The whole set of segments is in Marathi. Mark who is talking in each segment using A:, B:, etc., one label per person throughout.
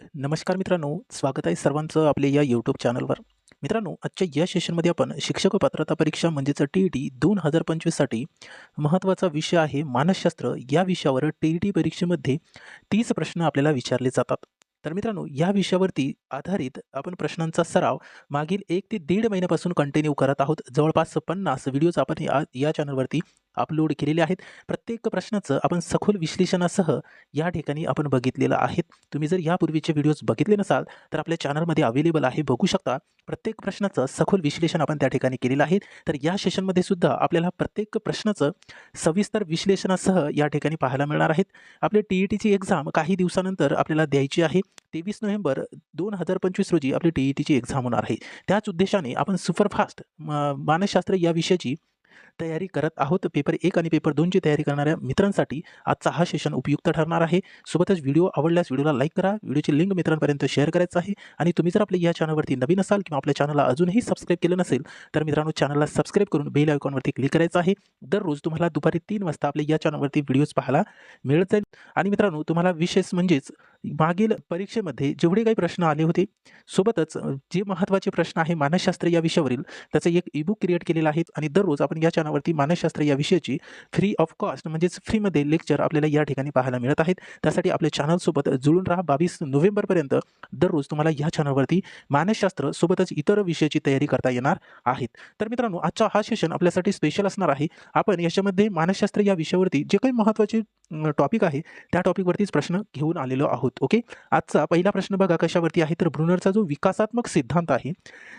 A: नमस्कार मित्रांनो स्वागत आहे सर्वांचं आपल्या या यूट्यूब चॅनलवर मित्रांनो आजच्या या सेशनमध्ये आपण शिक्षक पात्रता परीक्षा म्हणजेच टी ई टी दोन हजार पंचवीससाठी महत्त्वाचा विषय आहे मानसशास्त्र. या विषयावर टी ई टी परीक्षेमध्ये तीस प्रश्न आपल्याला विचारले जातात. तर मित्रांनो या विषयावरती आधारित आपण प्रश्नांचा सराव मागील एक ते दीड महिन्यापासून कंटिन्यू करत आहोत. जवळपास पन्नास व्हिडिओज आपण या या चॅनलवरती अपलोड केलेले आहेत. प्रत्येक प्रश्नाचं आपण सखोल विश्लेषणासह या ठिकाणी आपण बघितलेलं आहेत तुम्ही जर यापूर्वीचे व्हिडिओज बघितले नसाल तर आपल्या चॅनलमध्ये अवेलेबल आहे बघू शकता. प्रत्येक प्रश्नाचं सखोल विश्लेषण आपण त्या ठिकाणी केलेलं आहे. तर या सेशनमध्ये सुद्धा आपल्याला प्रत्येक प्रश्नाचं सविस्तर विश्लेषणासह या ठिकाणी पाहायला मिळणार आहेत. आपली टी ई टीची एक्झाम काही दिवसानंतर आपल्याला द्यायची आहे. तेवीस नोव्हेंबर दोन हजार पंचवीस रोजी आपली टी ई टीची एक्झाम होणार आहे. त्याच उद्देशाने आपण सुपरफास्ट मानसशास्त्र या विषयाची तयारी करत आहोत. पेपर एक आणि पेपर दोनची तयारी करणाऱ्या मित्रांसाठी आजचा हा सेशन उपयुक्त ठरणार आहे. सोबतच व्हिडिओ आवडल्यास व्हिडिओला लाईक करा. व्हिडिओची लिंक मित्रांपर्यंत शेअर करायचं आहे. आणि तुम्ही जर आपल्या या चॅनलवरती नवीन असाल किंवा आपल्या चॅनलला अजूनही सबस्क्राईब केलं नसेल तर मित्रांनो चॅनलला सबस्क्राईब करून बेल आयकॉनवरती क्लिक करायचं आहे. दररोज तुम्हाला दुपारी तीन वाजता आपल्या या चॅनलवरती व्हिडिओज पाहायला मिळत जाईल. आणि मित्रांनो तुम्हाला विशेष म्हणजेच मागील परीक्षेमध्ये जेवढे काही प्रश्न आले होते सोबतच जे महत्त्वाचे प्रश्न आहे मानसशास्त्र या विषयावरील त्याचं एक ईबुक क्रिएट केलेलं आहे. आणि दररोज आपण या चॅनल चॅनलवरती मानसशास्त्र या विषयाची फ्री ऑफ कॉस्ट म्हणजेच फ्रीमध्ये लेक्चर आपल्याला या ठिकाणी पाहायला मिळत आहेत. त्यासाठी आपल्या चॅनलसोबत जुळून राहा. बावीस नोव्हेंबरपर्यंत दररोज तुम्हाला या चॅनलवरती मानसशास्त्र सोबतच इतर विषयाची तयारी करता येणार आहेत. तर मित्रांनो आजचा हा सेशन आपल्यासाठी स्पेशल असणार आहे. आपण याच्यामध्ये मानसशास्त्र या विषयावरती जे काही महत्त्वाचे टॉपिक आहे त्या टॉपिकवरतीच प्रश्न घेऊन आलेलो आहोत. ओके आजचा पहिला प्रश्न बघा कशावरती आहे. तर ब्रुनरचा जो विकासात्मक सिद्धांत आहे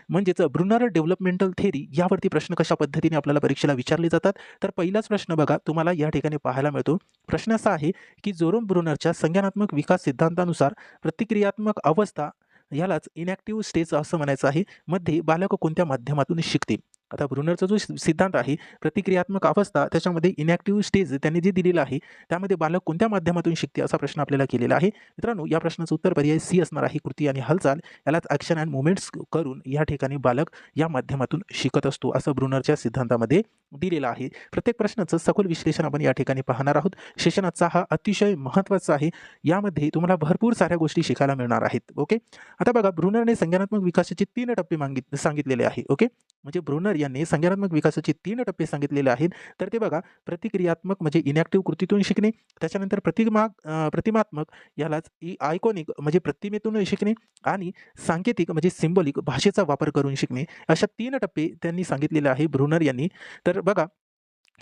A: म्हणजेच ब्रुनर डेव्हलपमेंटल थेरी यावरती प्रश्न कशा पद्धतीने आपल्याला परीक्षेला विचारले जातात. तर पहिलाच प्रश्न बघा तुम्हाला या ठिकाणी पाहायला मिळतो. प्रश्न असा आहे की जोरोम ब्रुनरच्या संज्ञानात्मक विकास सिद्धांतानुसार प्रतिक्रियात्मक अवस्था यालाच इनॅक्टिव्ह स्टेज असं म्हणायचं आहे. मध्ये बालक कोणत्या माध्यमातून शिकते आता ब्रुनरचा जो सिद्धांत आहे प्रतिक्रियात्मक अवस्था त्याच्यामध्ये इनॅक्टिव्ह स्टेज त्यांनी जे दिलेलं आहे त्यामध्ये बालक कोणत्या माध्यमातून शिकते असा प्रश्न आपल्याला केलेला आहे. मित्रांनो या प्रश्नाचं उत्तर पर्याय सी असणार आहे कृती आणि हालचाल. यालाच ॲक्शन अँड मुवमेंट्स करून या ठिकाणी बालक या माध्यमातून शिकत असतो असं ब्रुनरच्या सिद्धांतामध्ये दिलेलं आहे. प्रत्येक प्रश्नाचं सखोल विश्लेषण आपण या ठिकाणी पाहणार आहोत. सेशनाचा हा अतिशय महत्त्वाचा आहे. यामध्ये तुम्हाला भरपूर साऱ्या गोष्टी शिकायला मिळणार आहेत ओके? आता बघा ब्रुनरने संज्ञानात्मक विकासाचे तीन टप्पे मागित सांगितलेले आहे ओके? म्हणजे ब्रुनर यांनी संज्ञानात्मक विकासाचे तीन टप्पे सांगितलेले आहेत. तर ते बघा प्रतिक्रियात्मक म्हणजे इनॅक्टिव्ह कृतीतून शिकणे त्याच्यानंतर प्रतिमा प्रतिमात्मक यालाच ई आयकॉनिक म्हणजे प्रतिमेतून शिकणे आणि सांकेतिक म्हणजे सिंबॉलिक भाषेचा वापर करून शिकणे अशा तीन टप्पे त्यांनी सांगितलेले आहे ब्रुनर यांनी. तर बघा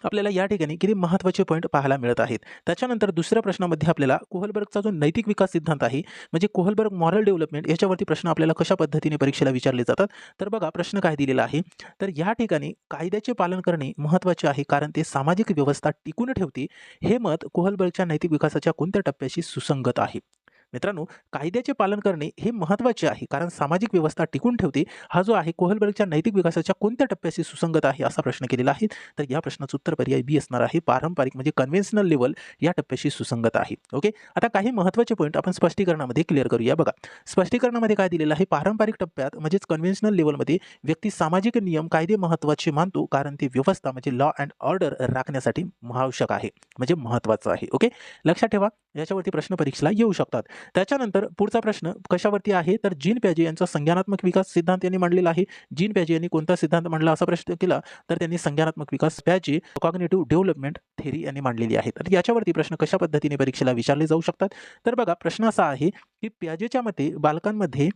A: आपल्याला या ठिकाणी किती महत्त्वाचे पॉईंट पाहायला मिळत आहेत. त्याच्यानंतर दुसऱ्या प्रश्नामध्ये आपल्याला कोहलबर्गचा जो नैतिक विकास सिद्धांत आहे म्हणजे कोहलबर्ग मॉरल डेव्हलपमेंट याच्यावरती प्रश्न आपल्याला कशा पद्धतीने परीक्षेला विचारले जातात तर बघा प्रश्न काय दिलेला आहे. तर या ठिकाणी कायद्याचे पालन करणे महत्त्वाचे आहे कारण ते सामाजिक व्यवस्था टिकून ठेवते. हे मत कोहलबर्गच्या नैतिक विकासाच्या कोणत्या टप्प्याशी सुसंगत आहे? मित्रांनो कायद्याचे पालन करणे हे महत्त्वाचे आहे कारण सामाजिक व्यवस्था टिकून ठेवते. हा जो आहे कोहलबर्गच्या नैतिक विकासाच्या कोणत्या टप्प्याशी सुसंगत आहे असा प्रश्न केलेला आहे. तर या प्रश्नाचं उत्तर पर्याय बी असणार आहे पारंपरिक म्हणजे कन्व्हेन्शनल लेवल या टप्प्याशी सुसंगत आहे. ओके आता काही महत्त्वाचे पॉईंट आपण स्पष्टीकरणामध्ये क्लिअर करूया. बघा स्पष्टीकरणामध्ये काय दिलेलं आहे? पारंपरिक टप्प्यात म्हणजेच कन्व्हेन्शनल लेवलमध्ये व्यक्ती सामाजिक नियम कायदे महत्त्वाचे मानतो कारण ते व्यवस्था म्हणजे लॉ अँड ऑर्डर राखण्यासाठी आवश्यक आहे म्हणजे महत्त्वाचं आहे. ओके लक्षात ठेवा याच्यावरती प्रश्न परीक्षेला येऊ शकतात. त्याच्यानंतर पुढचा प्रश्न कशावरती आहे? तर जीन पॅजे यांचा संज्ञानात्मक विकास सिद्धांत यांनी मांडलेला आहे. जीन पॅजे यांनी कोणता सिद्धांत मांडला असा प्रश्न केला? तर त्यांनी संज्ञानात्मक विकास पॅजे कॉग्नेटिव्ह डेव्हलपमेंट थेरी यांनी मांडलेली आहे. तर याच्यावरती प्रश्न कशा पद्धतीने परीक्षेला विचारले जाऊ शकतात? तर बघा प्रश्न असा आहे की प्याजेच्या मते बालकांमध्ये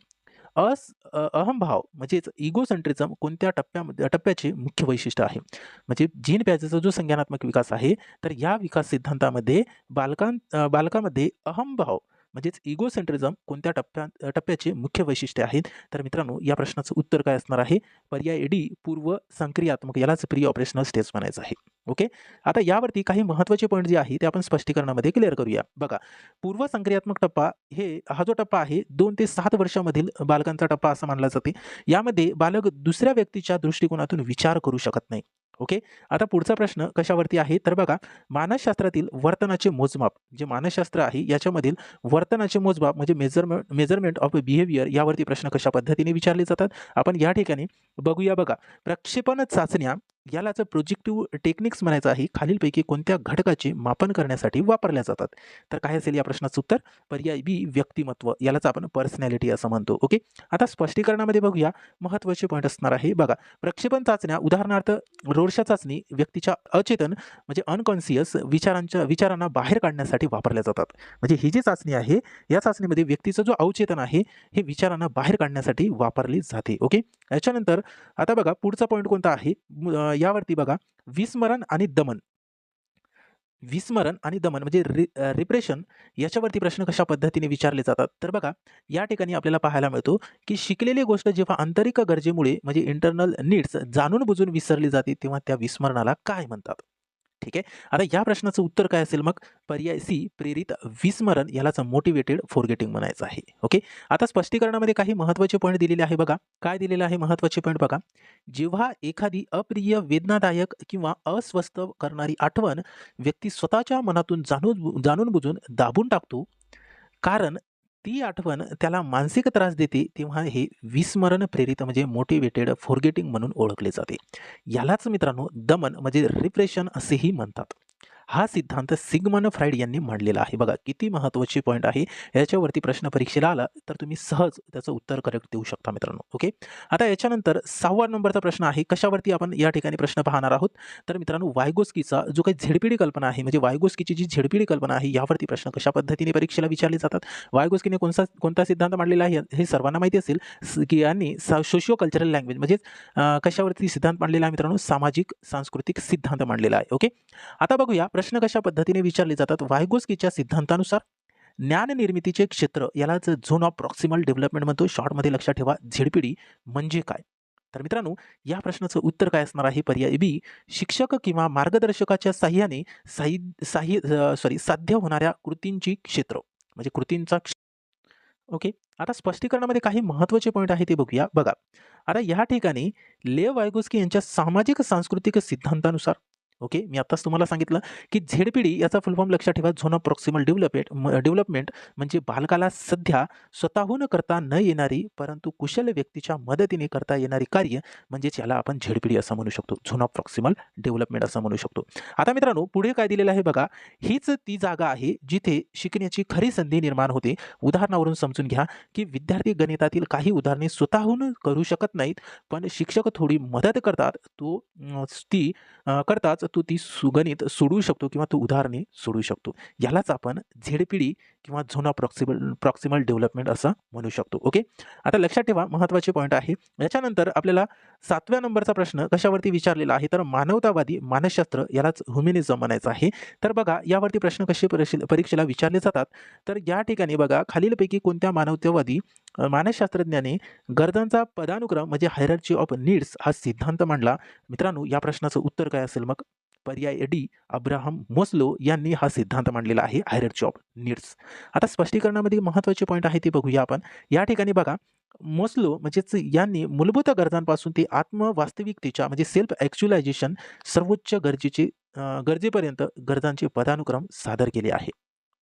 A: अस अहमभाव म्हणजेच इगोसेंट्रिझम कोणत्या टप्प्यामध्ये टप्प्याचे मुख्य वैशिष्ट्य आहे? म्हणजे जीन प्याजेचा जो संज्ञानात्मक विकास आहे तर या विकास सिद्धांतामध्ये बालकां बालकामध्ये अहमभाव म्हणजेच इगो सेंट्रिझम कोणत्या टप्प्या टप्प्याचे मुख्य वैशिष्ट्य आहेत? तर मित्रांनो या प्रश्नाचं उत्तर काय असणार आहे? पर्याय डी पूर्व संक्रियात्मक यालाच प्री ऑपरेशनल स्टेज म्हणायचं आहे. ओके आता यावरती काही महत्त्वाचे पॉईंट जे आहे ते आपण स्पष्टीकरणामध्ये क्लिअर करूया. बघा पूर्व संक्रियात्मक टप्पा हे हा जो टप्पा आहे दोन ते सात वर्षामधील बालकांचा टप्पा असं मानला जाते. यामध्ये बालक दुसऱ्या व्यक्तीच्या दृष्टिकोनातून विचार करू शकत नाही. ओके? आता पुढचा प्रश्न कशावरती आहे? तर बघा मानसशास्त्रातील वर्तनाचे मोजमाप जे मानसशास्त्र आहे याच्यामधील वर्तनाचे मोजमाप म्हणजे मेजरमेंट मेजरमेंट ऑफ बिहेवियर यावरती प्रश्न कशा पद्धतीने विचारले जातात? आपण या ठिकाणी बघूया बघा. प्रक्षेपण चाचण्या यालाच प्रोजेक्टिव्ह टेक्निक्स म्हणायचं आहे खालीलपैकी कोणत्या घटकाचे मापन करण्यासाठी वापरल्या जातात? तर काय असेल या प्रश्नाचं उत्तर? पर्याय बी व्यक्तिमत्व. यालाच आपण पर्सनॅलिटी असं म्हणतो. ओके आता स्पष्टीकरणामध्ये बघूया. महत्त्वाचे पॉईंट असणार आहे. बघा प्रक्षेपण चाचण्या उदाहरणार्थ रोडशा चाचणी व्यक्तीच्या अचेतन म्हणजे अनकॉन्सियस विचारांच्या विचारांना बाहेर काढण्यासाठी वापरल्या जातात. म्हणजे ही जी चाचणी आहे या चाचणीमध्ये व्यक्तीचं जो अवचेतन आहे हे विचारांना बाहेर काढण्यासाठी वापरली जाते. ओके याच्यानंतर आता बघा पुढचा पॉईंट कोणता आहे? यावरती बघा विस्मरण आणि दमन. विस्मरण आणि दमन म्हणजे रि रिप्रेशन याच्यावरती प्रश्न कशा पद्धतीने विचारले जातात? तर बघा या ठिकाणी आपल्याला पाहायला मिळतो की शिकलेली गोष्ट जेव्हा आंतरिक गरजेमुळे म्हणजे इंटरनल नीड्स जाणून बुजून विसरली जाते तेव्हा त्या विस्मरणाला काय म्हणतात? ठीक आहे? आता या प्रश्नाचं उत्तर काय असेल मग? पर्याय सी प्रेरित विस्मरण यालाच मोटिवेटेड फॉरगेटिंग म्हणायचं आहे. ओके? आता स्पष्टीकरणामध्ये काही महत्त्वाचे पॉईंट दिलेले आहे बघा. काय दिलेलं आहे महत्त्वाचे पॉईंट बघा? जेव्हा एखादी अप्रिय वेदनादायक किंवा अस्वस्थ करणारी आठवण व्यक्ती स्वतःच्या मनातून जाणून जाणून बुजून दाबून टाकतो कारण ती आठवण त्याला मानसिक त्रास देते तेव्हा हे विस्मरण प्रेरित म्हणजे मोटिवेटेड फॉरगेटिंग म्हणून ओळखले जाते. यालाच मित्रांनो दमन म्हणजे रिप्रेशन असेही म्हणतात. हा सिद्धांत सिग्मन फ्राईड यांनी मांडलेला आहे. बघा किती महत्त्वाची पॉईंट आहे. याच्यावरती प्रश्न परीक्षेला आला तर तुम्ही सहज त्याचं उत्तर करेक्ट देऊ शकता मित्रांनो. ओके आता याच्यानंतर सहावा नंबरचा प्रश्न आहे. कशावरती आपण या ठिकाणी प्रश्न पाहणार आहोत? तर मित्रांनो वायगोस्कीचा जो काही झेडपीडी कल्पना आहे म्हणजे वायगोस्कीची जी झेडपीडी कल्पना आहे यावरती प्रश्न कशा पद्धतीने परीक्षेला विचारले जातात? वायगोस्कीने कोणता कोणता सिद्धांत मांडलेला आहे? हे सर्वांना माहिती असेल. की यांनी सोशिओ कल्चरल लँग्वेज म्हणजेच कशावरती सिद्धांत मांडलेला आहे मित्रांनो? सामाजिक सांस्कृतिक सिद्धांत मांडलेला आहे. ओके आता बघूया प्रश्न कशा पद्धतीने विचारले जातात? वायगोस्कीच्या सिद्धांतानुसार ज्ञान निर्मितीचे क्षेत्र यालाच झोन ऑफ प्रॉक्सिमल डेव्हलपमेंट म्हणतो. शॉर्टमध्ये लक्षात ठेवा झिडपिडी म्हणजे काय? तर मित्रांनो या प्रश्नाचं उत्तर काय असणार आहे? पर्याय बी शिक्षक किंवा मार्गदर्शकाच्या साह्याने साहि साह्य सॉरी साध्य होणाऱ्या कृतींची क्षेत्र म्हणजे कृतींचा क्ष- ओके? आता स्पष्टीकरणामध्ये काही महत्त्वाचे पॉईंट आहे ते बघूया. बघा आता या ठिकाणी लेव वायगोस्की यांच्या सामाजिक सांस्कृतिक सिद्धांतानुसार ओके? मी आत्ताच तुम्हाला सांगितलं की झेडपीडी याचा फुलफॉर्म लक्षात ठेवा. Zone of proximal development development म्हणजे बालकाला सध्या स्वतःहून करता न येणारी परंतु कुशल व्यक्तीच्या मदतीने करता येणारी कार्य म्हणजेच याला आपण झेडपीडी असं म्हणू शकतो. झोन ऑफ प्रॉक्सिमल डेव्हलपमेंट असं म्हणू शकतो. आता मित्रांनो पुढे काय दिलेलं आहे बघा. हीच ती जागा आहे जिथे शिकण्याची खरी संधी निर्माण होते. उदाहरणावरून समजून घ्या की विद्यार्थी गणितातील काही उदाहरणे स्वतःहून करू शकत नाहीत पण शिक्षक थोडी मदत करतात. तो ती करताच तू ती सुगणित सोडवू शकतो किंवा तू उदाहरणे सोडू शकतो. यालाच आपण झेडपिडी किंवा zone of proximal proximal development असं म्हणू शकतो. ओके? आता लक्षात ठेवा महत्त्वाचे पॉईंट आहे. याच्यानंतर आपल्याला सातव्या नंबरचा प्रश्न कशावरती विचारलेला आहे? तर मानवतावादी मानसशास्त्र यालाच ह्युमिनिझम म्हणायचं आहे. तर बघा यावरती प्रश्न कसे परीक्षे परीक्षेला विचारले जातात? तर या ठिकाणी बघा खालीलपैकी कोणत्या मानवतावादी मानसशास्त्रज्ञाने गरजांचा पदानुक्रम म्हणजे हायरर्ची ऑफ नीड्स हा सिद्धांत मांडला. मित्रांनो या प्रश्नाचं उत्तर काय असेल मग? पर्याय डी अब्राहम मोस्लो यांनी हा सिद्धांत मांडलेला आहे हायरर्ची जॉब नीड्स. आता स्पष्टीकरणामध्ये महत्त्वाचे पॉईंट आहे ते बघूया आपण. या ठिकाणी बघा मोस्लो म्हणजेच यांनी मूलभूत गरजांपासून ते आत्मवास्तविकतेच्या म्हणजे सेल्फ ॲक्च्युलायझेशन सर्वोच्च गरजेचे गरजेपर्यंत गरजांचे पदानुक्रम सादर केले आहे.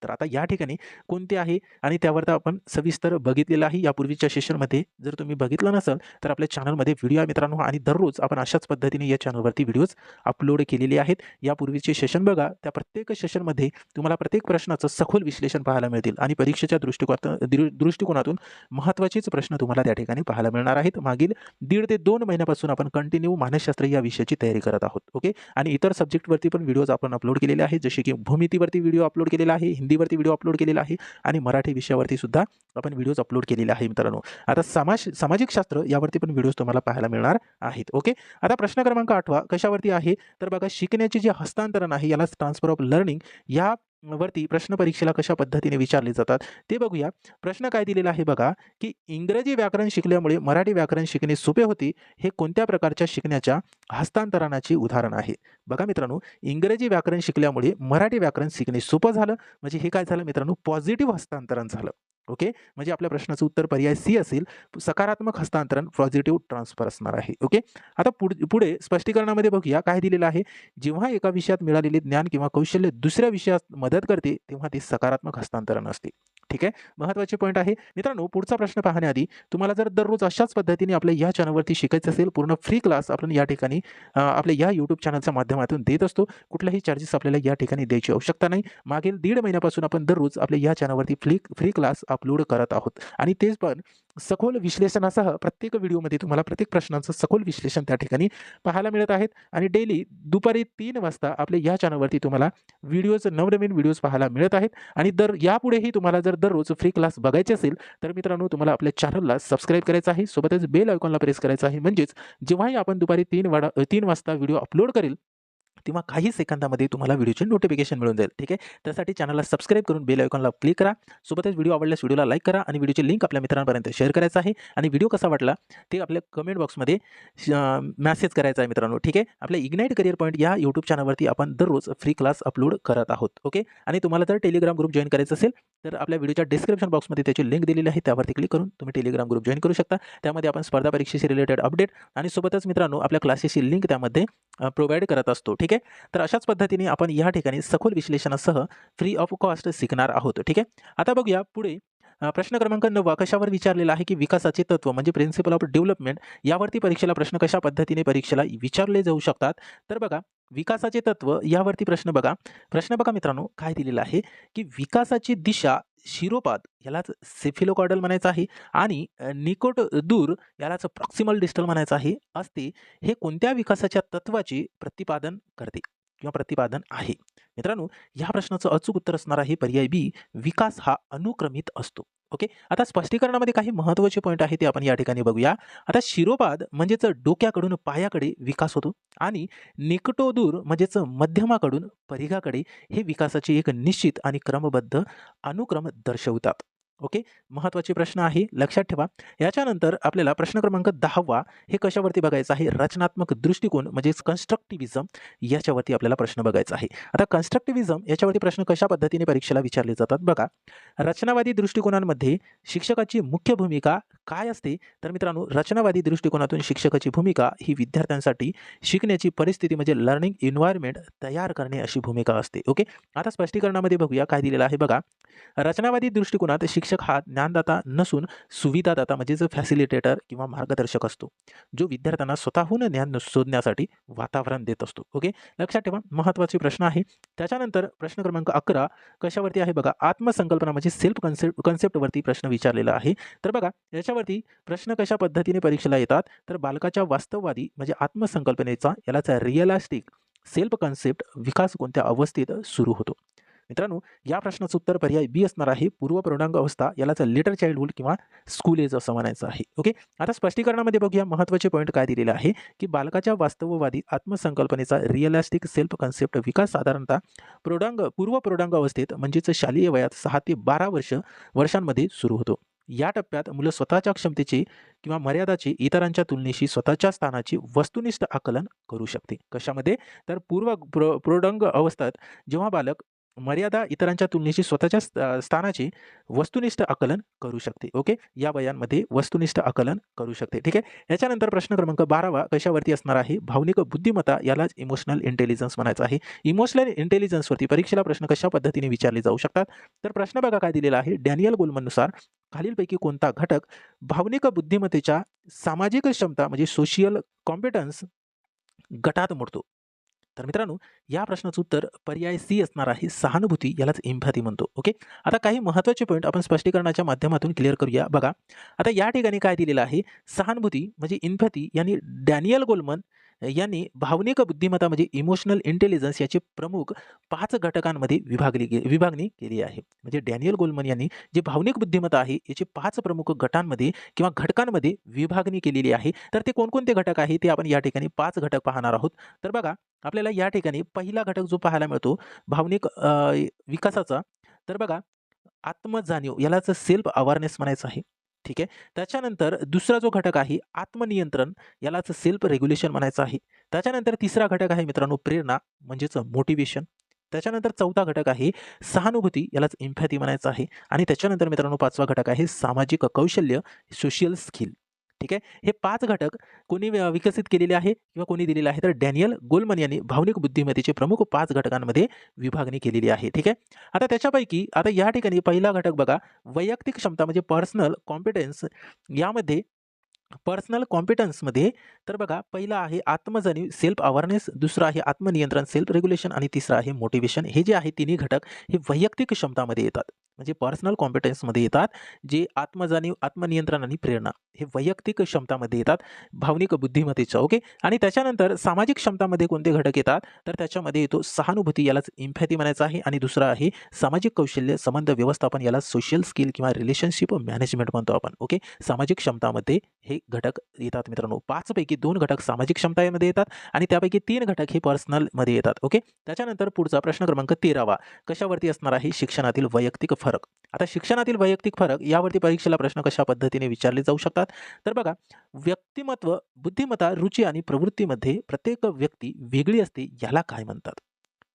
A: तर आता या ठिकाणी कोणते आहे? आणि त्यावर तर आपण सविस्तर बघितलेलं आहे. यापूर्वीच्या सेशनमध्ये जर तुम्ही बघितलं नसेल तर आपल्या चॅनलमध्ये व्हिडिओ आहे मित्रांनो. आणि दररोज आपण अशाच पद्धतीने या चॅनलवरती व्हिडिओज अपलोड केलेले आहेत. यापूर्वीचे सेशन बघा. त्या प्रत्येक सेशनमध्ये तुम्हाला प्रत्येक प्रश्नाचं सखोल विश्लेषण पाहायला मिळतील. आणि परीक्षेच्या दृष्टिकोनात दृ- दृष्टिकोनातून महत्त्वाचेच प्रश्न तुम्हाला त्या ठिकाणी पाहायला मिळणार आहेत. मागील दीड ते दोन महिन्यापासून आपण कंटिन्यू मानसशास्त्र या विषयाची तयारी करत आहोत. ओके आणि इतर सब्जेक्टवरती पण व्हिडिओज आपण अपलोड केलेले आहेत. जसे की भूमितीवरती व्हिडिओ अपलोड केलेला आहे. हिंदीवरती व्हिडिओ अपलोड केलेला आहे आणि मराठी विषयावरती सुद्धा आपण व्हिडिओज अपलोड केलेले आहे मित्रांनो. आता समाज सामाजिक शास्त्र यावरती पण व्हिडिओज तुम्हाला पाहायला मिळणार आहेत ओके आता प्रश्न क्रमांक आठवा कशावरती आहे? तर बघा शिकण्याचे जे हस्तांतरण आहे यालाच ट्रान्सफर ऑफ लर्निंग या वरती प्रश्न परीक्षेला कशा पद्धतीने विचारले जातात ते बघूया. प्रश्न काय दिलेला आहे बघा की इंग्रजी व्याकरण शिकल्यामुळे मराठी व्याकरण शिकणे सोपे होते हे कोणत्या प्रकारच्या शिकण्याच्या हस्तांतरणाचे उदाहरण आहे? बघा मित्रांनो इंग्रजी व्याकरण शिकल्यामुळे मराठी व्याकरण शिकणे सोपं झालं म्हणजे हे काय झालं मित्रांनो पॉझिटिव्ह हस्तांतरण झालं. ओके? म्हणजे आपल्या प्रश्नाचं उत्तर पर्याय सी असेल सकारात्मक हस्तांतरण पॉझिटिव्ह ट्रान्सफर असणार आहे ओके? आता पुढ पुढे स्पष्टीकरणामध्ये बघूया काय दिलेलं आहे? जेव्हा एका विषयात मिळालेले ज्ञान किंवा कौशल्य दुसऱ्या विषयात मदत करते तेव्हा ते सकारात्मक हस्तांतरण असते. ठीक आहे? महत्त्वाचे पॉईंट आहे. मित्रांनो पुढचा प्रश्न पाहण्याआधी तुम्हाला जर दररोज अशाच पद्धतीने आपल्या या चॅनलवरती शिकायचं असेल पूर्ण फ्री क्लास आपण या ठिकाणी आपल्या या यूट्यूब चॅनलच्या माध्यमातून देत असतो. कुठलाही चार्जेस आपल्याला या ठिकाणी द्यायची आवश्यकता नाही. मागील दीड महिन्यापासून आपण दररोज आपल्या या चॅनलवरती फ्री फ्री क्लास अपलोड करत आहोत. आणि तेच पण सखोल विश्लेषणासह प्रत्येक व्हिडिओमध्ये तुम्हाला प्रत्येक प्रश्नांचं सखोल विश्लेषण त्या ठिकाणी पाहायला मिळत आहेत. आणि डेली दुपारी तीन वाजता आपल्या या चॅनलवरती तुम्हाला व्हिडिओज नवनवीन व्हिडिओज पाहायला मिळत आहेत. आणि दर यापुढेही तुम्हाला जर दररोज फ्री क्लास बघायचे असेल तर मित्रांनो तुम्हाला आपल्या चॅनलला सबस्क्राईब करायचं आहे. सोबतच बेल आयकॉनला प्रेस करायचं आहे. म्हणजेच जेव्हाही आपण दुपारी तीन वाडा तीन वाजता व्हिडिओ अपलोड करेल किंवा काही सेकंदामध्ये तुम्हाला व्हिडिओचे नोटिफिकेशन मिळून जाईल. ठीक आहे? त्यासाठी चॅनलला सबस्क्राईब करून बेल आयकॉनला क्लिक करा. सोबतच व्हिडिओ आवडल्यास व्हिडिओला लाईक करा आणि व्हिडिओची लिंक आपल्या मित्रांपर्यंत शेअर करायचं आहे. आणि व्हिडिओ कसा वाटला ते आपल्या कमेंट बॉक्समध्ये मॅसेज करायचा आहे मित्रांनो. ठीक आहे? आपल्या इग्नाईट करिअर पॉईंट या यूट्यूब चॅनलवरती आपण दररोज फ्री क्लास अपलोड करत आहोत. ओके आणि तुम्हाला जर टेलिग्राम ग्रुप जॉईन करायचं असेल तर आपल्या व्हिडिओच्या डिस्क्रिप्शन बॉक्समध्ये त्याची लिंक दिलेली आहे. त्यावरती क्लिक करून तुम्ही टेलिग्राम ग्रुप जॉईन करू शकता. त्यामध्ये आपण स्पर्धा परीक्षेशी रिलेटेड अपडेट आणि सोबतच मित्रांनो आपल्या क्लासेसची लिंक त्यामध्ये प्रोव्हाइड करत असतो. ठीक आहे? ठीक आहे? तर अशाच पद्धतीने आपण या ठिकाणी सखोल विश्लेषणासह फ्री ऑफ कॉस्ट शिकणार आहोत ठीक आहे? आता बघूया पुढे प्रश्न क्रमांक नववा कशावर विचारलेला आहे की विकासाचे तत्व म्हणजे प्रिन्सिपल ऑफ डेव्हलपमेंट यावरती परीक्षेला प्रश्न कशा पद्धतीने परीक्षेला विचारले जाऊ शकतात? तर बघा विकासाचे तत्व यावरती प्रश्न बघा. प्रश्न बघा मित्रांनो काय दिलेला आहे की विकासाची दिशा शिरोपाद यालाच सेफिलोकॉडल म्हणायचं आहे आणि निकोट दूर यालाच प्रॉक्सिमल डिस्टल म्हणायचं आहे. असते. हे कोणत्या विकासाच्या तत्वाचे प्रतिपादन करते? किंवा प्रतिपादन आहे. मित्रांनो या प्रश्नाचं अचूक उत्तर असणार आहे पर्याय बी विकास हा अनुक्रमित असतो. ओके? आता स्पष्टीकरणामध्ये काही महत्त्वाचे पॉईंट आहे ते आपण या ठिकाणी बघूया. आता शिरोपाद म्हणजेच डोक्याकडून पायाकडे विकास होतो आणि निकटोदूर म्हणजेच मध्यमाकडून परिघाकडे हे विकासाचे एक निश्चित आणि क्रमबद्ध अनुक्रम दर्शवतात. ओके? महत्त्वाचे प्रश्न आहे लक्षात ठेवा. याच्यानंतर आपल्याला प्रश्न क्रमांक दहावा हे कशावरती बघायचं आहे? रचनात्मक दृष्टिकोन म्हणजेच कन्स्ट्रक्टिव्हिजम याच्यावरती आपल्याला प्रश्न बघायचा आहे. आता कन्स्ट्रक्टिव्हिजम याच्यावरती प्रश्न कशा पद्धतीने परीक्षेला विचारले जातात? बघा रचनावादी दृष्टिकोनांमध्ये शिक्षकाची मुख्य भूमिका काय असते? तर मित्रांनो रचनावादी दृष्टिकोनातून शिक्षकाची भूमिका ही विद्यार्थ्यांसाठी शिकण्याची परिस्थिती म्हणजे लर्निंग इन्व्हायरमेंट तयार करणे अशी भूमिका असते. ओके आता स्पष्टीकरणामध्ये बघूया काय दिलेलं आहे बघा. रचनावादी दृष्टिकोनात शिक्षक हा ज्ञानदाता नसून सुविधादाता म्हणजेच फॅसिलिटेटर किंवा मार्गदर्शक असतो. जो विद्यार्थ्यांना स्वतःहून ज्ञान शोधण्यासाठी वातावरण देत असतो. ओके लक्षात ठेवा महत्त्वाचे प्रश्न आहे. त्याच्यानंतर प्रश्न क्रमांक अकरा कशावरती आहे बघा. आत्मसंकल्पना म्हणजे सेल्फ कन्सेप्ट कन्सेप्टवरती प्रश्न विचारलेला आहे. तर बघा याच्यावरती प्रश्न कशा पद्धतीने परीक्षेला येतात? तर बालकाच्या वास्तववादी म्हणजे आत्मसंकल्पनेचा यालाच रिअलास्टिक सेल्फ कन्सेप्ट विकास कोणत्या अवस्थेत सुरू होतो? मित्रांनो या प्रश्नाचं उत्तर पर्याय बी असणार आहे. पूर्व प्रौढांग अवस्था यालाच लेटर चाइल्डहुड किंवा स्कूल एज असं म्हणायचं आहे. ओके आता स्पष्टीकरणामध्ये बघूया महत्त्वाचे पॉईंट काय दिलेले आहे की बालकाच्या वास्तववादी आत्मसंकल्पनेचा रिअलिस्टिक सेल्फ कन्सेप्ट विकास साधारणतः प्रौढांग पूर्व प्रौढांग अवस्थेत म्हणजेच शालेय वयात सहा ते बारा वर्ष वर्षांमध्ये सुरू होतो. या टप्प्यात मुलं स्वतःच्या क्षमतेची किंवा मर्यादाची इतरांच्या तुलनेशी स्वतःच्या स्थानाची वस्तुनिष्ठ आकलन करू शकते. कशामध्ये? तर पूर्व प्र प्रौढंग अवस्थेत जेव्हा बालक मर्यादा इतरांच्या तुलनेशी स्वतःच्या स्त- वस्तुनिष्ठ आकलन करू शकते ओके? या वयांमध्ये वस्तुनिष्ठ आकलन करू शकते ठीक आहे? याच्यानंतर प्रश्न क्रमांक बारावा कशावरती असणार आहे? भावनिक बुद्धिमत्ता यालाच इमोशनल इंटेलिजन्स म्हणायचं आहे. इमोशनल इंटेलिजन्सवरती परीक्षेला प्रश्न कशा पद्धतीने विचारले जाऊ शकतात? तर प्रश्न बघा काय दिलेला आहे. डॅनियल गोलमननुसार खालीलपैकी कोणता घटक भावनिक बुद्धिमत्तेच्या सामाजिक क्षमता म्हणजे सोशियल कॉम्पिटन्स गटात मोडतो? तर मित्रांनो या प्रश्नाचं उत्तर पर्याय सी असणार आहे सहानुभूती यालाच एम्पॅथी म्हणतो. ओके? आता काही महत्त्वाचे पॉईंट आपण स्पष्टीकरणाच्या माध्यमातून क्लिअर करूया. बघा आता या ठिकाणी काय दिलेलं आहे? सहानुभूती म्हणजे इम्पॅथी यांनी डॅनियल गोलमन यांनी भावनिक बुद्धिमत्ता म्हणजे इमोशनल इंटेलिजन्स याचे प्रमुख पाच घटकांमध्ये विभागली गे विभागणी केली आहे. म्हणजे डॅनियल गोलमन यांनी जे भावनिक बुद्धिमत्ता आहे याचे पाच प्रमुख गटांमध्ये किंवा घटकांमध्ये विभागणी केलेली आहे. तर ते कोणकोणते घटक आहे ते आपण या ठिकाणी पाच घटक पाहणार आहोत. तर बघा आपल्याला या ठिकाणी पहिला घटक जो पाहायला मिळतो भावनिक विकासाचा. तर बघा आत्मजाणीव यालाच सेल्फ अवेअरनेस म्हणायचं आहे. ठीक आहे? त्याच्यानंतर दुसरा जो घटक आहे आत्मनियंत्रण यालाच सेल्फ रेग्युलेशन म्हणायचं आहे. त्याच्यानंतर तिसरा घटक आहे मित्रांनो प्रेरणा म्हणजेच मोटिवेशन त्याच्यानंतर चौथा घटक आहे सहानुभूती यालाच इम्फॅथी म्हणायचं आहे. आणि त्याच्यानंतर मित्रांनो पाचवा घटक आहे सामाजिक कौशल्य सोशियल स्किल ठीक आहे? हे पाच घटक कोणी विकसित केलेले आहे किंवा कोणी दिलेले आहे तर डॅनियल गोलमन यांनी भावनिक बुद्धिमत्तेचे प्रमुख पाच घटकांमध्ये विभागणी केलेली आहे ठीक आहे? आता त्याच्यापैकी आता या ठिकाणी पहिला घटक बघा वैयक्तिक क्षमता म्हणजे पर्सनल कॉम्पिटन्स. यामध्ये पर्सनल कॉम्पिटन्समध्ये तर बघा पहिला आहे आत्मजाणीव सेल्फ अवेअरनेस दुसरं आहे आत्मनियंत्रण सेल्फ रेग्युलेशन आणि तिसरं आहे मोटिवेशन. हे जे आहे तिन्ही घटक हे वैयक्तिक क्षमतामध्ये येतात. म्हणजे पर्सनल कॉम्पिटन्समध्ये येतात जे आत्मजाणीव आत्मनियंत्रण आणि प्रेरणा हे वैयक्तिक क्षमतामध्ये येतात भावनिक बुद्धिमत्तेचं ओके आणि त्याच्यानंतर सामाजिक क्षमतामध्ये कोणते घटक येतात? तर त्याच्यामध्ये येतो सहानुभूती यालाच इम्फॅथी म्हणायचं आहे. आणि दुसरं आहे सामाजिक कौशल्य संबंध व्यवस्थापन याला सोशल स्किल किंवा रिलेशनशिप मॅनेजमेंट म्हणतो आपण ओके सामाजिक क्षमतामध्ये हे घटक येतात मित्रांनो. पाचपैकी दोन घटक सामाजिक क्षमतामध्ये येतात आणि त्यापैकी तीन घटक हे पर्सनलमध्ये येतात ओके त्याच्यानंतर पुढचा प्रश्न क्रमांक तेरावा. कशावरती असणार आहे? शिक्षणातील वैयक्तिक फरक फरक. आता शिक्षणातील वैयक्तिक फरक यावरती परीक्षेला प्रश्न कशा पद्धतीने विचारले जाऊ शकतात? तर बघा व्यक्तिमत्व बुद्धिमत्ता रुची आणि प्रवृत्तीमध्ये प्रत्येक व्यक्ती वेगळी असते याला काय म्हणतात?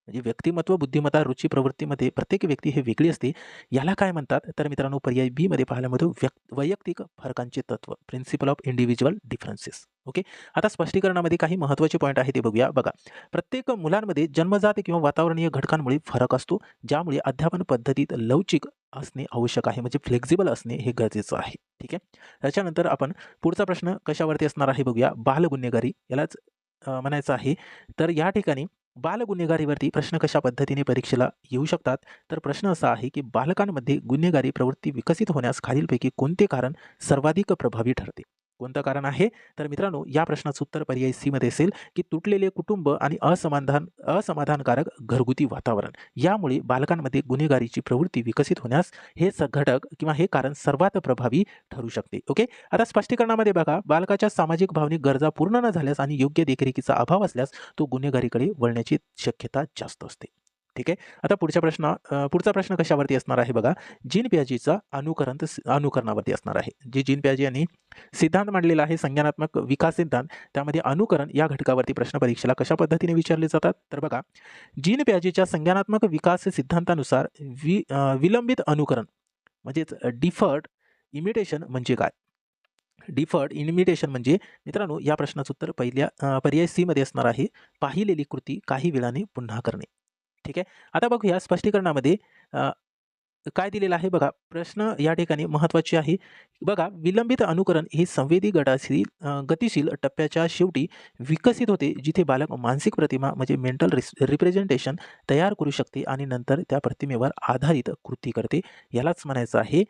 A: म्हणजे व्यक्तिमत्व बुद्धिमत्ता रुची प्रवृत्तीमध्ये प्रत्येक व्यक्ती हे वेगळी असते. याला काय म्हणतात? तर मित्रांनो पर्याय बी मध्ये पाहायला मिळतो व्यक् वैयक्तिक फरकांचे तत्व principle of individual differences okay आता स्पष्टीकरणामध्ये काही महत्त्वाचे पॉईंट आहे ते बघूया. बघा प्रत्येक मुलांमध्ये जन्मजात किंवा वातावरणीय घटकांमुळे फरक असतो ज्यामुळे अध्यापन पद्धतीत लवचिक असणे आवश्यक आहे. म्हणजे फ्लेक्झिबल असणे हे गरजेचं आहे. ठीक आहे? त्याच्यानंतर आपण पुढचा प्रश्न कशावरती असणार आहे बघूया. बालगुन्हेगारी यालाच म्हणायचं आहे. तर या ठिकाणी बाल गुन्हेगारीवरती प्रश्न कशा पद्धतीने परीक्षेला येऊ शकतात? तर प्रश्न असा आहे की बालकांमध्ये गुन्हेगारी प्रवृत्ती विकसित होण्यास खालीलपैकी कोणते कारण सर्वाधिक प्रभावी ठरते? कोणतं कारण आहे? तर मित्रांनो या प्रश्नाचं उत्तर पर्याय सी मध्ये असेल की तुटलेले कुटुंब आणि असमाधान असमाधानकारक घरगुती वातावरण यामुळे बालकांमध्ये गुन्हेगारीची प्रवृत्ती विकसित होण्यास हे स घटक किंवा हे कारण सर्वात प्रभावी ठरू शकते. ओके? आता स्पष्टीकरणामध्ये बघा बालकाच्या सामाजिक भावनिक गरजा पूर्ण न झाल्यास आणि योग्य देखरेखीचा अभाव असल्यास तो गुन्हेगारीकडे वळण्याची शक्यता जास्त असते. ठीक आहे? आता पुढच्या प्रश्न पुढचा प्रश्न कशावरती असणार आहे बघा? जीन प्याजीचा अनुकरण अनुकरणावरती असणार आहे. जे जीन प्याजी यांनी सिद्धांत मांडलेला आहे संज्ञानात्मक विकास सिद्धांत त्यामध्ये अनुकरण या घटकावरती प्रश्न परीक्षेला कशा पद्धतीने विचारले जातात? तर बघा जीन प्याजीच्या संज्ञानात्मक विकास सिद्धांतानुसार वि विलंबित अनुकरण म्हणजेच डिफर्ड इमिटेशन म्हणजे काय? डिफर्ड इमिटेशन म्हणजे मित्रांनो या प्रश्नाचं उत्तर पहिल्या पर्याय सीमध्ये असणार आहे. पाहिलेली कृती काही वेळाने पुन्हा करणे. ठीक आहे. आता बघूया स्पष्टीकरणामध्ये काय दिलेलं आहे बघा. प्रश्न या ठिकाणी महत्त्वाचे आहे. बघा विलंबित अनुकरण हे संवेदी गटाशी गतिशील टप्प्याच्या शेवटी विकसित होते जिथे बालक मानसिक प्रतिमा म्हणजे मेंटल रिस रिप्रेझेंटेशन तयार करू शकते आणि नंतर त्या प्रतिमेवर आधारित कृती करते. यालाच म्हणायचं आहे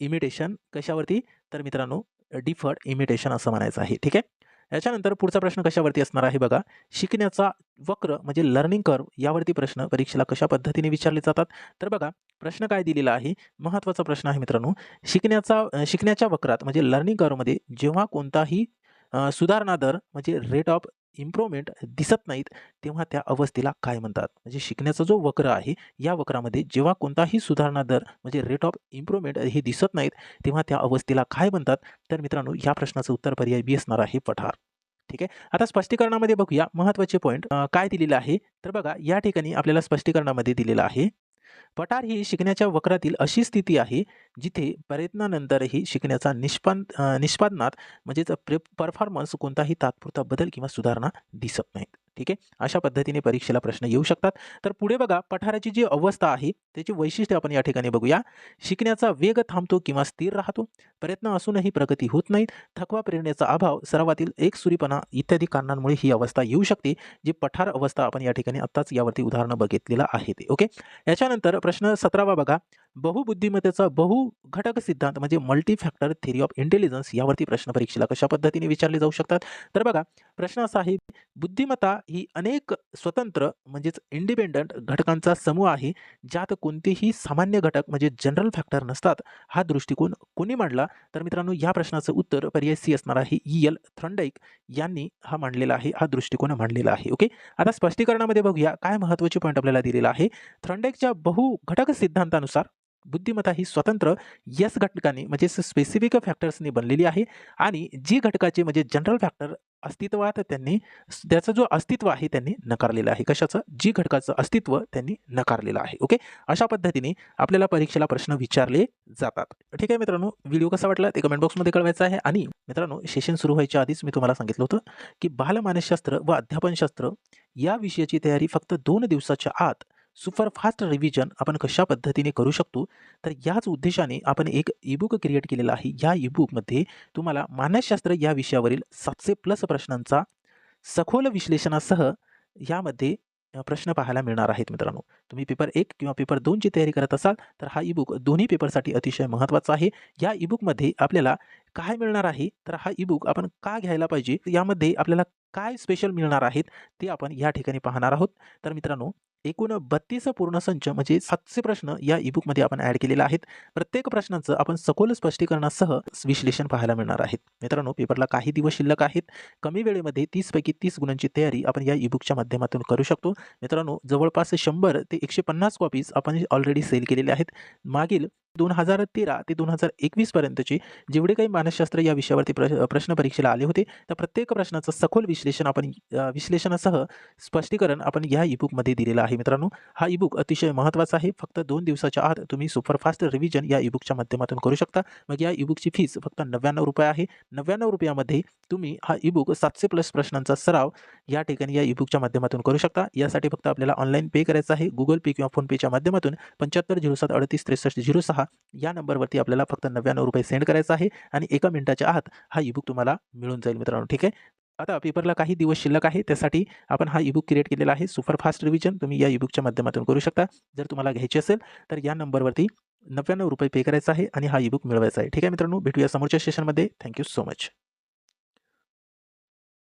A: इमिटेशन कशावरती? तर मित्रांनो डिफर्ड इमिटेशन असं म्हणायचं आहे. ठीक आहे? याच्यानंतर पुढचा प्रश्न कशावरती असणार आहे बघा? शिकण्याचा वक्र म्हणजे लर्निंग कर्व यावरती प्रश्न परीक्षेला कशा पद्धतीने विचारले जातात? तर बघा प्रश्न काय दिलेला आहे? महत्त्वाचा प्रश्न आहे मित्रांनो. शिकण्याचा शिकण्याच्या वक्रात म्हणजे लर्निंग कर्वमध्ये जेव्हा कोणताही सुधारणा दर म्हणजे रेट ऑफ इम्प्रूव्हमेंट दिसत नाहीत तेव्हा त्या अवस्थेला काय म्हणतात? म्हणजे शिकण्याचा जो वक्र आहे या वक्रामध्ये जेव्हा कोणताही सुधारणा दर म्हणजे रेट ऑफ इम्प्रूव्हमेंट हे दिसत नाहीत तेव्हा त्या अवस्थेला काय म्हणतात? तर मित्रांनो या प्रश्नाचं उत्तर पर्याय बी असणार आहे पठार. ठीक आहे? आता स्पष्टीकरणामध्ये बघूया. महत्त्वाचे पॉईंट काय दिलेलं आहे? तर बघा या ठिकाणी आपल्याला स्पष्टीकरणामध्ये दिलेलं आहे पठार ही शिकण्याच्या वक्रातील अशी स्थिती आहे जिथे प्रयत्नानंतरही शिकण्याचा निष्पान निष्पादनात म्हणजेच प्रे परफॉर्मन्स कोणताही तात्पुरता बदल किंवा सुधारणा दिसत नाहीत. ठीक आहे? अशा पद्धतीने परीक्षेला प्रश्न येऊ शकतात. तर पुढे बघा पठाराची जी अवस्था आहे त्याची वैशिष्ट्य आपण या ठिकाणी बघूया. शिकण्याचा वेग थांबतो किंवा स्थिर राहतो. प्रयत्न असूनही प्रगती होत नाही थकवा प्रेरणेचा अभाव सर्वातील एकसुरीपणा इत्यादी कारणांमुळे ही अवस्था येऊ शकते जी पठार अवस्था आपण या ठिकाणी आत्ताच यावरती उदाहरणं बघितलेलं आहे ते. ओके? याच्यानंतर प्रश्न सतरावा बघा. बहुबुद्धिमत्तेचा बहु घटक सिद्धांत म्हणजे multi factor theory of intelligence यावरती प्रश्न परीक्षेला कशा पद्धतीने विचारले जाऊ शकतात? तर बघा प्रश्न असा आहे बुद्धिमत्ता ही अनेक स्वतंत्र म्हणजेच इंडिपेंडंट घटकांचा समूह आहे ज्यात कोणतेही सामान्य घटक म्हणजे जनरल फॅक्टर नसतात. हा दृष्टिकोन कोणी मांडला? तर मित्रांनो या प्रश्नाचं उत्तर पर्याय सी असणार आहे ई एल थ्रंडाईक यांनी हा मांडलेला आहे हा दृष्टिकोन मांडलेला आहे ओके? आता स्पष्टीकरणामध्ये बघूया काय महत्त्वाचे पॉईंट आपल्याला दिलेला आहे. थ्रंडाईकच्या बहु घटक सिद्धांतानुसार बुद्धिमत्ता ही स्वतंत्र यस घटकाने म्हणजे स्पेसिफिक फॅक्टर्सनी बनलेली आहे आणि जी घटकाचे म्हणजे जनरल फॅक्टर अस्तित्वात त्यांनी त्याचं जो अस्तित्व आहे त्यांनी नकारलेलं आहे. कशाचं? जी घटकाचं अस्तित्व त्यांनी नकारलेलं आहे. ओके अशा पद्धतीने आपल्याला परीक्षेला प्रश्न विचारले जातात. ठीक आहे मित्रांनो व्हिडिओ कसा वाटला? ते कमेंट बॉक्समध्ये कळवायचं आहे. आणि मित्रांनो सेशन सुरू व्हायच्या आधीच मी तुम्हाला सांगितलं होतं की बालमानसशास्त्र व अध्यापनशास्त्र या विषयाची तयारी फक्त दोन दिवसाच्या आत सुपरफास्ट रिव्हिजन आपण कशा पद्धतीने करू शकतो? तर याच उद्देशाने आपण एक ईबुक क्रिएट केलेला आहे. या ईबुकमध्ये तुम्हाला मानसशास्त्र या विषयावरील सातशे प्लस प्रश्नांचा सखोल विश्लेषणासह यामध्ये प्रश्न पाहायला मिळणार आहेत मित्रांनो. तुम्ही पेपर एक किंवा पेपर दोनची तयारी करत असाल तर हा ईबुक दोन्ही पेपरसाठी अतिशय महत्त्वाचा आहे. या ईबुकमध्ये आपल्याला काय मिळणार आहे? तर हा ईबुक आपण का घ्यायला पाहिजे? यामध्ये आपल्याला काय स्पेशल मिळणार आहेत? ते आपण या ठिकाणी पाहणार आहोत. तर मित्रांनो एकूण बत्तीस पूर्ण संच म्हणजे सातशे प्रश्न या ईबुकमध्ये आपण ॲड केलेले आहेत. प्रत्येक प्रश्नाचं आपण सखोल स्पष्टीकरणासह विश्लेषण पाहायला मिळणार आहेत. मित्रांनो पेपरला काही दिवस शिल्लक आहेत. कमी वेळेमध्ये तीसपैकी तीस गुणांची तयारी आपण या ईबुकच्या माध्यमातून करू शकतो. मित्रांनो जवळपास शंभर ते एकशे पन्नास कॉपीज आपण ऑलरेडी सेल केलेले आहेत. मागील दोन हजार तेरा ते दोन हजार एकवीसपर्यंतचे जेवढे काही मानसशास्त्र या विषयावरती प्र प्रश्न परीक्षेला आले होते त्या प्रत्येक प्रश्नाचं सखोल विश्लेषण आपण विश्लेषणासह स्पष्टीकरण आपण या ईबुकमध्ये दिलेलं आहे. मित्रांनो हा ईबुक अतिशय महत्त्वाचा आहे. फक्त दोन दिवसाच्या आत तुम्ही सुपरफास्ट रिव्हिजन या ईबुकच्या माध्यमातून करू शकता. मग या ईबुकची फीस फक्त नव्याण्णव रुपये आहे. नव्याण्णव रुपयामध्ये तुम्ही हा ईबुक सातशे प्लस प्रश्नांचा सराव या ठिकाणी या ईबुकच्या माध्यमातून करू शकता. यासाठी फक्त आपल्याला ऑनलाईन पे करायचं आहे. गुगल पे किंवा फोनपेच्या माध्यमातून पंच्याहत्तर झिरो सात अडतीस त्रेसष्ट झिरो सहा या नंबरवरती आपल्याला फक्त नव्याण्णव रुपये सेंड करायचा आहे आणि एका मिनिटाच्या आत हा ईबुक तुम्हाला मिळून जाईल मित्रांनो. ठीक आहे? आता पेपरला काही दिवस शिल्लक आहे त्यासाठी आपण हा ईबुक क्रिएट केलेला आहे सुपरफास्ट रिव्हिजन तुम्ही या ईबुकच्या माध्यमातून करू शकता. जर तुम्हाला घ्यायची असेल तर या नंबरवरती नव्याण्णव रुपये पे करायचा आहे आणि हा ईबुक मिळवायचा आहे. ठीक आहे मित्रांनो भेटूया समोरच्या सेशनमध्ये थँक्यू सो मच